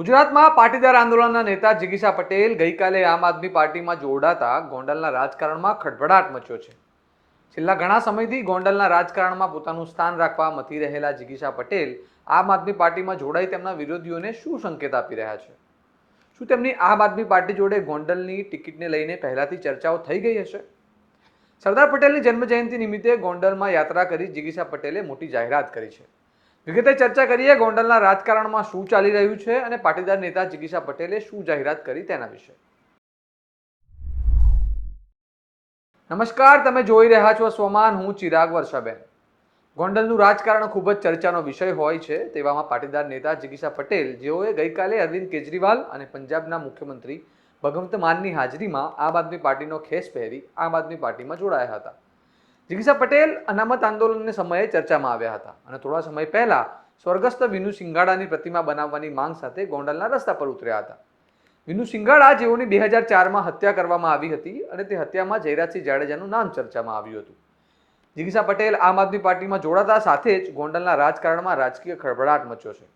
ગુજરાતમાં પાટીદાર આંદોલનના નેતા જિગીશા પટેલ ગઈકાલે આમ આદમી પાર્ટીમાં જોડાતા ગોંડલના રાજકારણમાં ખળભળાટ મચ્યો છે. છેલ્લા ઘણા સમયથી ગોંડલના રાજકારણમાં પોતાનું સ્થાન રાખવા મથી રહેલા જિગીશા પટેલ આમ આદમી પાર્ટીમાં જોડાઈ તેમના વિરોધીઓને શું સંકેત આપી રહ્યા છે? શું તેમની આમ આદમી પાર્ટી જોડે ગોંડલની ટિકિટને લઈને પહેલાથી ચર્ચાઓ થઈ ગઈ હશે? સરદાર પટેલની જન્મજયંતિ નિમિત્તે ગોંડલમાં યાત્રા કરી જિગીશા પટેલે મોટી જાહેરાત કરી છે. વિગતે ચર્ચા કરીએ, ગોંડલના રાજકારણમાં શું ચાલી રહ્યું છે અને પાટીદાર નેતા જિગીશા પટેલે શું જાહેરાત કરી તેના વિશે. નમસ્કાર, તમે જોઈ રહ્યા છો સ્વમાન, હું ચિરાગ વર્ષાબેન. ગોંડલનું રાજકારણ ખૂબ જ ચર્ચાનો વિષય હોય છે, તેવામાં પાટીદાર નેતા જિગીશા પટેલ, જેઓએ ગઈકાલે અરવિંદ કેજરીવાલ અને પંજાબના મુખ્યમંત્રી ભગવંત માનની હાજરીમાં આમ આદમી પાર્ટીનો ખેસ પહેરી આમ આદમી પાર્ટીમાં જોડાયા હતા. જિગીશા પટેલ અનામત આંદોલનને સમયે ચર્ચામાં આવ્યા હતા અને થોડા સમય પહેલા સ્વર્ગસ્થ વિનુ સિંગાડાની પ્રતિમા બનાવવાની માંગ સાથે ગોંડલના રસ્તા પર ઉતર્યા હતા. વિનુ સિંગાડા જેઓની બે હજાર ચારમાં હત્યા કરવામાં આવી હતી અને તે હત્યામાં જયરાજસિંહ જાડેજાનું નામ ચર્ચામાં આવ્યું હતું. જિગીશા પટેલ આમ આદમી પાર્ટીમાં જોડાતા સાથે જ ગોંડલના રાજકારણમાં રાજકીય ખળભળાટ મચ્યો છે.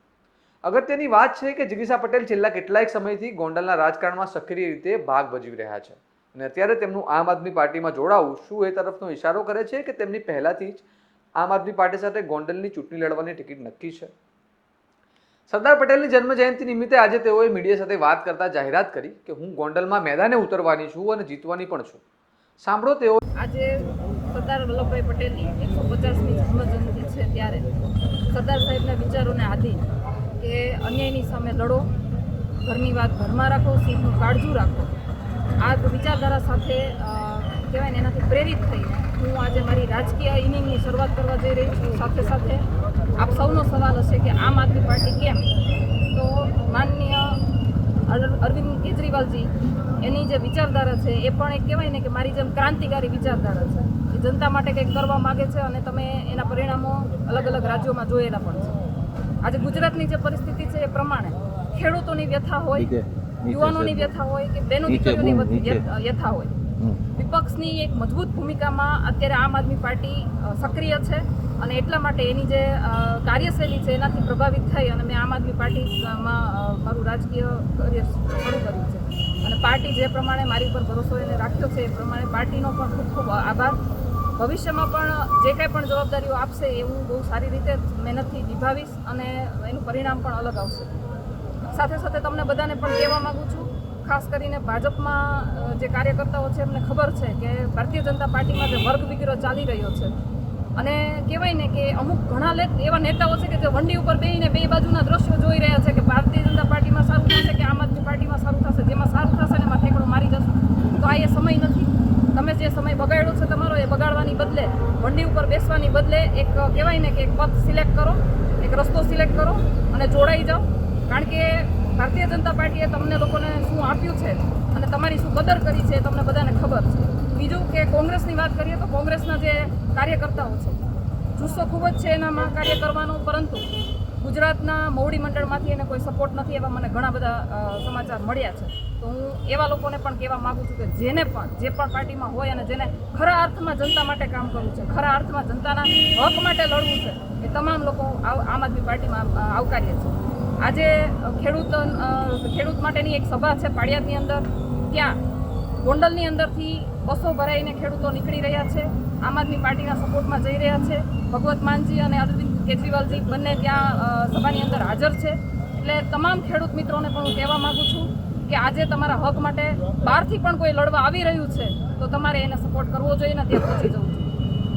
અગત્યની વાત છે કે જિગીશા પટેલ છેલ્લા કેટલાક સમયથી ગોંડલના રાજકારણમાં સક્રિય રીતે ભાગ ભજવી રહ્યા છે. અને અત્યારે તેમનું આમ આદમી પાર્ટીમાં જોડાવું શું એ તરફનો ઇશારો કરે છે કે તેમની પહેલાથી જ આમ આદમી પાર્ટી સાથે ગોંડલની ચૂંટણી લડવાની ટિકિટ નક્કી છે? સરદાર પટેલની જન્મજયંતિ નિમિત્તે આજે તેઓએ મીડિયા સાથે વાત કરતા જાહેરાત કરી કે હું ગોંડલમાં મેદાને ઉતરવાની છું અને જીતવાની પણ છું. સાંભળો તેઓ આજે સરદાર વલ્લભભાઈ પટેલની એકસો પચાસમી જન્મજયંતિ છે ત્યારે સરદાર સાહેબના વિચારોને આધીન કે અન્યાયની સામે લડો, ઘરની વાત ઘરમાં રાખો સીટનું કાળજું રાખો. આ વિચારધારા સાથે કહેવાય ને, એનાથી પ્રેરિત થઈ હું આજે મારી રાજકીય ઇનિંગની શરૂઆત કરવા જઈ રહી છું. સાથે સાથે આપ સૌનો સવાલ હશે કે આમ આદમી પાર્ટી કેમ? તો માનનીય અર- અરવિંદ કેજરીવાલજી, એની જે વિચારધારા છે, એ પણ એક કહેવાય ને કે મારી જેમ ક્રાંતિકારી વિચારધારા છે. એ જનતા માટે કંઈક કરવા માગે છે અને તમે એના પરિણામો અલગ અલગ રાજ્યોમાં જોયેલા પણ છે. આજે ગુજરાતની જે પરિસ્થિતિ છે, એ પ્રમાણે ખેડૂતોની વ્યથા હોય યુવાનોની વ્યથા હોય કે નીચે, દીકરીઓની વ્યથા હોય. વિપક્ષની એક મજબૂત ભૂમિકામાં અત્યારે આમ આદમી પાર્ટી સક્રિય છે અને એટલા માટે એની જે કાર્યશૈલી છે એનાથી પ્રભાવિત થઈ અને મેં આમ આદમી પાર્ટીમાં મારું રાજકીય કરિયર શરૂ કર્યું છે. અને પાર્ટી જે પ્રમાણે મારી ઉપર ભરોસો એને રાખ્યો છે એ પ્રમાણે પાર્ટીનો પણ ખૂબ ખૂબ આભાર. ભવિષ્યમાં પણ જે કાંઈ પણ જવાબદારીઓ આપશે એ હું બહુ સારી રીતે મહેનતથી નિભાવીશ અને એનું પરિણામ પણ અલગ આવશે. સાથે સાથે તમને બધાને પણ કહેવા માંગુ છું, ખાસ કરીને ભાજપમાં જે કાર્યકર્તાઓ છે, એમને ખબર છે કે ભારતીય જનતા પાર્ટીમાં જે વર્ગ વિગ્રહ ચાલી રહ્યો છે. અને કહેવાય ને કે અમુક ઘણા લેખ એવા નેતાઓ છે કે જે વંડી ઉપર બેહીને બે બાજુના દ્રશ્યો જોઈ રહ્યા છે કે ભારતીય જનતા પાર્ટીમાં સારું થશે કે આમ આદમી પાર્ટીમાં સારું થશે, જેમાં સારું થશે એમાં ઠેકડો મારી જશે. તો આ એ સમય નથી. તમે જે સમય બગાડ્યો છે તમારો એ બગાડવાની બદલે, વંડી ઉપર બેસવાની બદલે એક, કહેવાય ને કે એક પદ સિલેક્ટ કરો, એક રસ્તો સિલેક્ટ કરો અને જોડાઈ જાઓ. કારણ કે ભારતીય જનતા પાર્ટીએ તમને લોકોને શું આપ્યું છે અને તમારી શું કદર કરી છે તમને બધાને ખબર છે. બીજું કે કોંગ્રેસની વાત કરીએ તો કોંગ્રેસના જે કાર્યકર્તાઓ છે, જુસ્સો ખૂબ જ છે એનામાં કાર્ય કરવાનો, પરંતુ ગુજરાતના મોવડી મંડળમાંથી એને કોઈ સપોર્ટ નથી એવા મને ઘણા બધા સમાચાર મળ્યા છે. તો હું એવા લોકોને પણ કહેવા માગું છું કે જેને પણ, જે પણ પાર્ટીમાં હોય અને જેને ખરા અર્થમાં જનતા માટે કામ કરવું છે, ખરા અર્થમાં જનતાના હક માટે લડવું છે, એ તમામ લોકો આમ આદમી પાર્ટીમાં આવકાર્ય છે આજે ખેડૂત ખેડૂત માટેની એક સભા છે પાળિયાદની અંદર. ત્યાં ગોંડલની અંદરથી બસો ભરાઈને ખેડૂતો નીકળી રહ્યા છે. આમ આદમી પાર્ટીના સપોર્ટમાં જઈ રહ્યા છે. ભગવત માનજી અને અરવિંદ કેજરીવાલજી બંને ત્યાં સભાની અંદર હાજર છે. એટલે તમામ ખેડૂત મિત્રોને પણ હું કહેવા માગું છું કે આજે તમારા હક માટે બહારથી પણ કોઈ લડવા આવી રહ્યું છે, તો તમારે એને સપોર્ટ કરવો જોઈએ ને ત્યાં પહોંચી જવું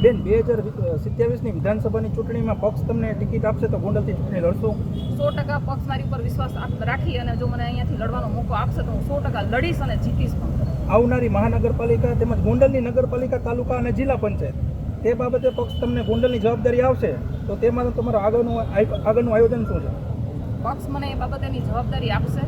બેન બે હજાર સિત્યાવીસની વિધાનસભાની ચૂંટણીમાં પક્ષ તમને ટિકિટ આપશે તો ગોંડલથી ચૂંટણી લડશો. સો ટકા પક્ષ મારી ઉપર વિશ્વાસ રાખી અને જો મને અહીંયાથી લડવાનો મોકો આપશે તો હું સો ટકા લડીશ અને જીતીશ પણ. આવનારી મહાનગરપાલિકા તેમજ ગોંડલની નગરપાલિકા તાલુકા અને જિલ્લા પંચાયત તે બાબતે પક્ષ તમને ગોંડલની જવાબદારી આવશે તો તેમાં તમારું આગળનું આગળનું આયોજન શું છે? પક્ષ મને એ બાબતેની જવાબદારી આપશે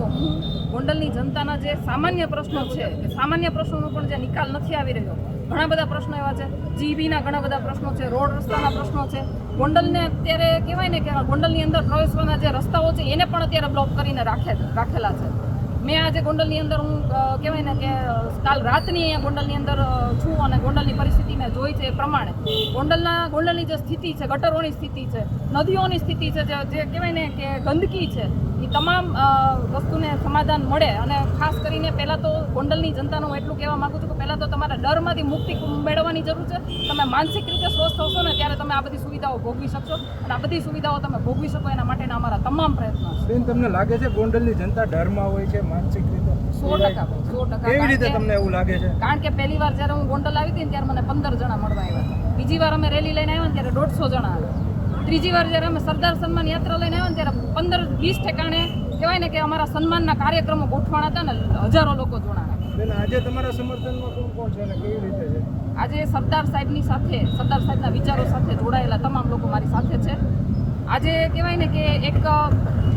તો હું ગોંડલની જનતાના જે સામાન્ય પ્રશ્નો છે સામાન્ય પ્રશ્નોનો પણ જે નિકાલ નથી આવી રહ્યો ઘણા બધા પ્રશ્નો એવા છે. જીબીના ઘણા બધા પ્રશ્નો છે, રોડ રસ્તાના પ્રશ્નો છે. ગોંડલને અત્યારે કહેવાય ને કે ગોંડલની અંદર પ્રવેશવાના જે રસ્તાઓ છે, એને પણ અત્યારે બ્લોક કરીને રાખે, રાખેલા છે. મેં આજે ગોંડલની અંદર હું કહેવાય ને કે, કાલ રાતની અહીંયા ગોંડલની અંદર છું અને ગોંડલની પરિસ્થિતિ મેં જોઈ છે એ પ્રમાણે. ગોંડલના, ગોંડલની જે સ્થિતિ છે, ગટરોની સ્થિતિ છે, નદીઓની સ્થિતિ છે, જે જે કહેવાય ને કે ગંદકી છે એ તમામ વસ્તુને સમાધાન મળે. અને ખાસ કરીને પહેલાં તો ગોંડલની જનતાનું હું એટલું કહેવા માગું છું કે પહેલાં તો તમારા ડરમાંથી મુક્તિ મેળવવાની જરૂર છે. તમે માનસિક રીતે સ્વસ્થ હશો ને ત્યારે તમે આ બધી સુવિધાઓ ભોગવી શકશો અને આ બધી સુવિધાઓ તમે ભોગવી શકો એના માટેના અમારા તમામ પ્રયત્નો બેન તમને લાગે છે ગોંડલની જનતા ડરમાં હોય છે માનસિક રીતે? સો ટકા સો ટકા. કેવી રીતે તમને એવું લાગે છે? કારણ કે પહેલી વાર જ્યારે હું ગોંડલ આવી હતી ને ત્યારે મને પંદર જણા મળવા આવ્યા બીજી વાર અમે રેલી લઈને આવ્યા ત્યારે દોઢસો જણા આવ્યા. ત્રીજી વાર જ્યારે અમે સરદાર સન્માન યાત્રા લઈને આવ્યા ને ત્યારે પંદર વીસ ઠેકાણે કહેવાય ને કે અમારા સન્માનના કાર્યક્રમો ગોઠવાણા હતા ને હજારો લોકો જોડાણા. આજે તમારા સમર્થનમાં કોણ કોણ છે અને કેવી રીતે છે? આજે સરદાર સાહેબની સાથે સરદાર સાહેબના વિચારો સાથે જોડાયેલા તમામ લોકો મારી સાથે છે. આજે કહેવાય ને કે એક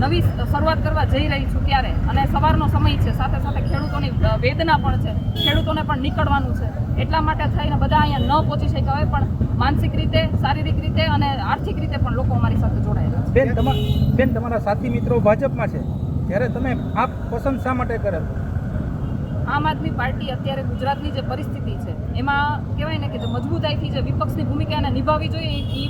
નવી શરૂઆત કરવા જઈ રહી છું ત્યારે. અને સવારનો સમય છે. સાથે સાથે ખેડૂતોની વેદના પણ છે. ખેડૂતોને પણ નીકળવાનું છે. એટલા માટે થઈને બધા અહીંયા ન પહોંચી શક્યા હોય, પણ માનસિક રીતે, શારીરિક રીતે અને આર્થિક રીતે પણ લોકો અમારી સાથે જોડાયેલા છે. બેન, તમા, બેન, તમારા સાથી મિત્રો ભાજપમાં છે. ત્યારે તમે આપ પસંદ શા માટે કરે આમ આદમી પાર્ટી અત્યારે ગુજરાતની જે પરિસ્થિતિ છે, એમાં કહેવાય ને કે જે મજબૂતાઈથી જે વિપક્ષની ભૂમિકા એને નિભાવવી જોઈએ, એ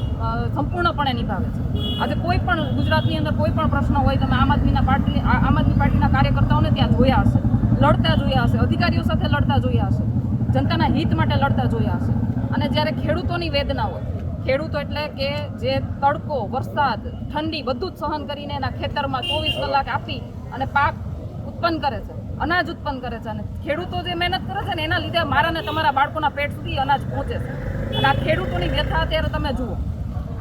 સંપૂર્ણપણે નિભાવે છે. આજે કોઈ પણ ગુજરાતની અંદર કોઈ પણ પ્રશ્ન હોય, તમે આમ આદમીના પાર્ટી આમ આદમી પાર્ટીના કાર્યકર્તાઓને ત્યાં જોયા હશે, લડતા જોયા હશે, અધિકારીઓ સાથે લડતા જોયા હશે, જનતાના હિત માટે લડતા જોયા હશે. અને જ્યારે ખેડૂતોની વેદના હોય, ખેડૂતો એટલે કે જે તડકો, વરસાદ, ઠંડી બધું જ સહન કરીને એના ખેતરમાં ચોવીસ કલાક આપી અને પાક ઉત્પન્ન કરે છે. અનાજ ઉત્પન્ન કરે છે અને ખેડૂતો જે મહેનત કરે છે ને એના લીધે મારા ને તમારા બાળકોના પેટ સુધી અનાજ પહોંચે છે. અને આ ખેડૂતોની વ્યથા અત્યારે તમે જુઓ.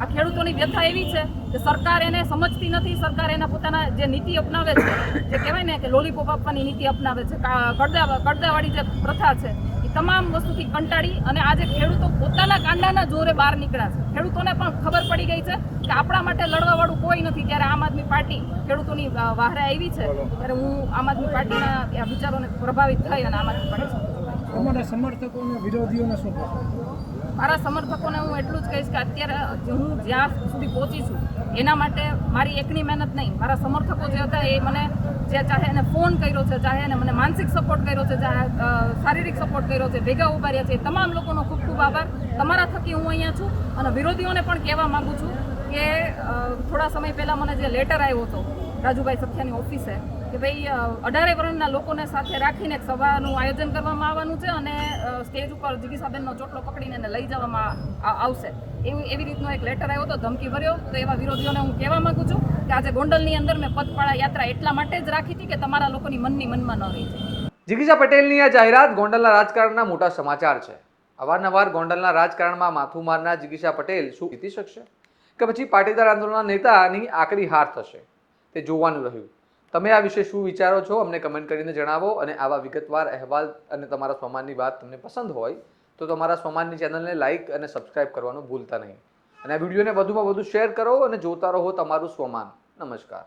આ ખેડૂતોની વ્યથા એવી છે કે સરકાર એને સમજતી નથી, સરકાર એના પોતાના જે નીતિ અપનાવે છે, જે કહેવાય ને કે લોલીપોપ આપવાની નીતિ અપનાવે છે કડદા કડદાવાળી જે પ્રથા છે તમામ વસ્તુથી કંટાળી અને આજે ખેડૂતો પોતાના કાંડાના જોરે બહાર નીકળ્યા છે. ખેડૂતોને પણ ખબર પડી ગઈ છે કે આપણા માટે લડવાવાળું કોઈ નથી. ત્યારે આમ આદમી પાર્ટી ખેડૂતોની વાહરે આવી છે. ત્યારે હું આમ આદમી પાર્ટીના વિચારોને પ્રભાવિત થઈ અને આમ આદમી પાર્ટી તમારા સમર્થકો વિરોધીઓને શું મારા સમર્થકોને હું એટલું જ કહીશ કે અત્યારે હું જ્યાં સુધી પહોંચી છું એના માટે મારી એકની મહેનત નહીં. મારા સમર્થકો જે હતા એ મને જે ચાહે એને ફોન કર્યો છે, ચાહે એને મને માનસિક સપોર્ટ કર્યો છે, ચાહે શારીરિક સપોર્ટ કર્યો છે, ભેગા ઊભા રહ્યા છે તમામ લોકોનો ખૂબ ખૂબ આભાર. તમારા થકી હું અહીંયા છું અને વિરોધીઓને પણ કહેવા માગું છું કે થોડા સમય પહેલાં મને જે લેટર આવ્યો હતો રાજુભાઈ સથિયાની ઓફિસે કે ભાઈ અઢારે વર્ણના લોકોને સાથે રાખીને એક સભાનું આયોજન કરવામાં આવવાનું છે અને સ્ટેજ ઉપર જિગીસાબેનનો ચોટલો પકડીને એને લઈ જવામાં આવશે. એવું, એવી રીતનો એક લેટર આવ્યો હતો, ધમકી ભર્યો. તો એવા વિરોધીઓને હું કહેવા માંગુ છું કે આજે ગોંડલની અંદર મેં પદપાળા યાત્રા એટલા માટે જ રાખી હતી કે તમારા લોકોની મનની મનમાં ન રહી છે જિગીશા પટેલની આ જાહેરાત ગોંડલના રાજકારણના મોટા સમાચાર છે. અવારનવાર ગોંડલના રાજકારણમાં માથું મારનાર જિગીશા પટેલ શું જીતી શકશે? કે પછી પાટીદાર આંદોલનના નેતાની આકરી હાર થશે? તે જોવાનું રહ્યું. તમે આ વિશે શું વિચારો છો, અમને કમેન્ટ કરીને જણાવો અને આવા વિગતવાર અહેવાલ અને તમારા સ્વમાનની વાત તમને પસંદ હોય, તો તમારા સ્વમાનની ચેનલને લાઇક અને સબસ્ક્રાઇબ કરવાનું ભૂલતા નહીં. અને આ વિડીયોને વધુમાં વધુ શેર કરો અને જોતા રહો તમારું સ્વમાન. નમસ્કાર.